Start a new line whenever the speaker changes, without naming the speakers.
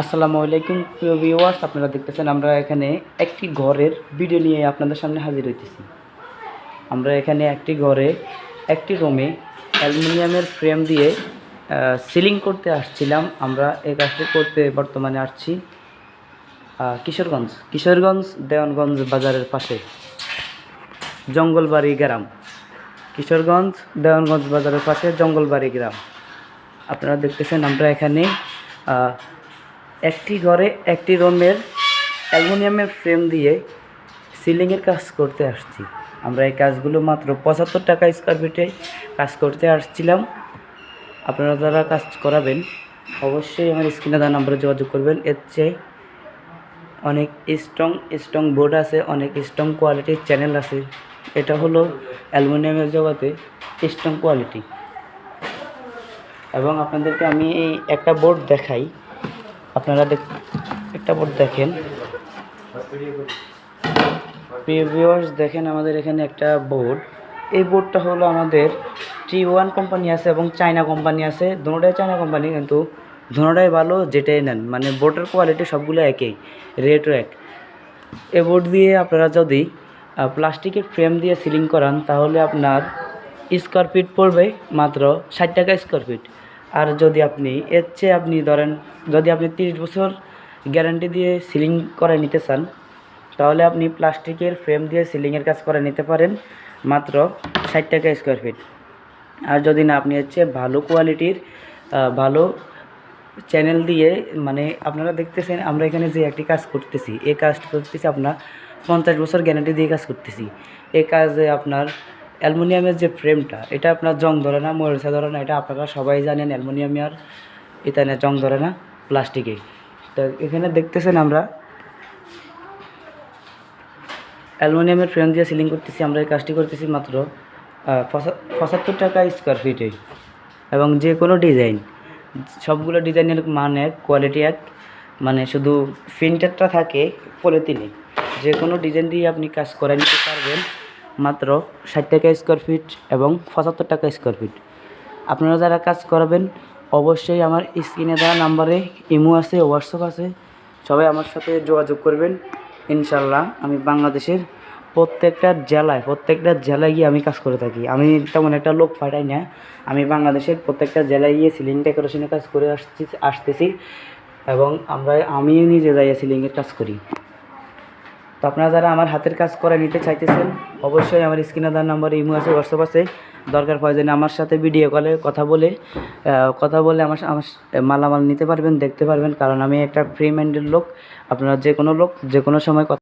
আসসালামু আলাইকুম, প্রিয় ভিউয়ার্স আপনারা দেখতেছেন আমরা এখানে একটি ঘরের ভিডিও নিয়ে আপনাদের সামনে হাজির হইতেছি। আমরা এখানে একটি ঘরে, একটি রুমে অ্যালুমিনিয়ামের ফ্রেম দিয়ে সিলিং করতে আসছিলাম। আমরা এই কাজটি করতে বর্তমানে আসছি কিশোরগঞ্জ কিশোরগঞ্জ, দেওয়ানগঞ্জ বাজারের পাশে। জঙ্গলবাড়ি গ্রাম, কিশোরগঞ্জ, দেওয়ানগঞ্জ বাজারের পাশে জঙ্গলবাড়ি গ্রাম। আপনারা দেখতেছেন আমরা এখানে একটি ঘরে একটি রুমের অ্যালুমিনিয়ামের ফ্রেম দিয়ে সিলিংয়ের কাজ করতে আসছি। আমরা এই কাজগুলো মাত্র পঁচাত্তর টাকা স্কোয়ার ফিটে কাজ করতে আসছিলাম। আপনারা যারা কাজ করাবেন, অবশ্যই আমার স্ক্রিনে দেওয়া নাম্বারে যোগাযোগ করবেন। এর চেয়ে অনেক স্ট্রং স্ট্রং বোর্ড আছে, অনেক স্ট্রং কোয়ালিটির চ্যানেল আছে। এটা হলো অ্যালুমিনিয়ামের জগতে স্ট্রং কোয়ালিটি এবং আপনাদেরকে আমি এই একটা বোর্ড দেখাই। আপনারা দেখ, একটা বোর্ড দেখেন। দেখেন আমাদের এখানে একটা বোর্ড। এই বোর্ডটা হলো আমাদের টি ওয়ান কোম্পানি আছে এবং চায়না কোম্পানি আছে। দুটোটাই চায়না কোম্পানি কিন্তু দুটোটাই ভালো যেটাই নেন। মানে বোর্ডের কোয়ালিটি সবগুলো একই রেটও এক। এ বোর্ড দিয়ে আপনারা যদি প্লাস্টিকের ফ্রেম দিয়ে সিলিং করান, তাহলে আপনার স্কোয়ার ফিট পড়বে মাত্র ষাট টাকা স্কোয়ার ফিট আর যদি আপনি এর চেয়ে আপনি ধরেন, যদি আপনি তিরিশ বছর গ্যারান্টি দিয়ে সিলিং করে নিতে চান, তাহলে আপনি প্লাস্টিকের ফ্রেম দিয়ে সিলিংয়ের কাজ করে নিতে পারেন মাত্র ষাট টাকা স্কোয়ার ফিট আর যদি না, আপনি হচ্ছে ভালো কোয়ালিটির ভালো চ্যানেল দিয়ে মানে আপনারা দেখতেছেন, আমরা এখানে যে একটি কাজ করতেছি, এই কাজটা করতেছি আপনার পঞ্চাশ বছর গ্যারান্টি দিয়ে কাজ করতেছি। এই কাজে আপনার অ্যালুমিনিয়ামের যে ফ্রেমটা, এটা আপনার জং ধরে না, মরিচা ধরে না, এটা আপনারা সবাই জানেন অ্যালুমিনিয়ামের এটা না, জং ধরে না, প্লাস্টিকে। তো এখানে দেখতেছেন আমরা, অ্যালুমিনিয়ামের ফ্রেম দিয়ে সিলিং করতেছি, আমরা এই কাজটি করতেছি মাত্র পঁচাত্তর টাকা স্কোয়ার ফিটে এবং যে কোনো ডিজাইন, সবগুলো ডিজাইনের মান এক কোয়ালিটি এক মানে শুধু প্রিন্টারটা থাকে পলিথিনে। যে কোনো ডিজাইন দিয়ে আপনি কাজ করে নিতে পারবেন। মাত্র ষাট টাকা স্কোয়ার ফিট এবং পঁচাত্তর টাকা স্কোয়ার ফিট আপনারা যারা কাজ করাবেন, অবশ্যই আমার স্ক্রিনে দেওয়া নাম্বারে ইমো আছে হোয়াটসঅ্যাপ আছে। সবাই আমার সাথে যোগাযোগ করবেন। ইনশাল্লাহ আমি বাংলাদেশের প্রত্যেকটা জেলায় প্রত্যেকটা জেলায় গিয়ে আমি কাজ করে থাকি। আমি তেমন একটা লোক পাঠাই না। আমি বাংলাদেশের প্রত্যেকটা জেলায় গিয়ে সিলিং ডেকোরেশনের কাজ করে আসছি, আসতেছি এবং আমরা, আমিও নিজে যাই সিলিংয়ের কাজ করি। তো আপনারা যারা আমার হাতের কাজ করে নিতে চাইতেছেন, অবশ্যই আমার স্ক্রিনে দেওয়ার নাম্বার ইমো আছে হোয়াটসঅ্যাপ আছে। দরকার প্রয়োজনে আমার সাথে ভিডিও কলে কথা বলে কথা বলে আমার আমার মালামাল নিতে পারবেন, দেখতে পারবেন। কারণ আমি একটা ফ্রি মাইন্ডের লোক, আপনারা যে কোনো লোক যে কোনো সময় কথা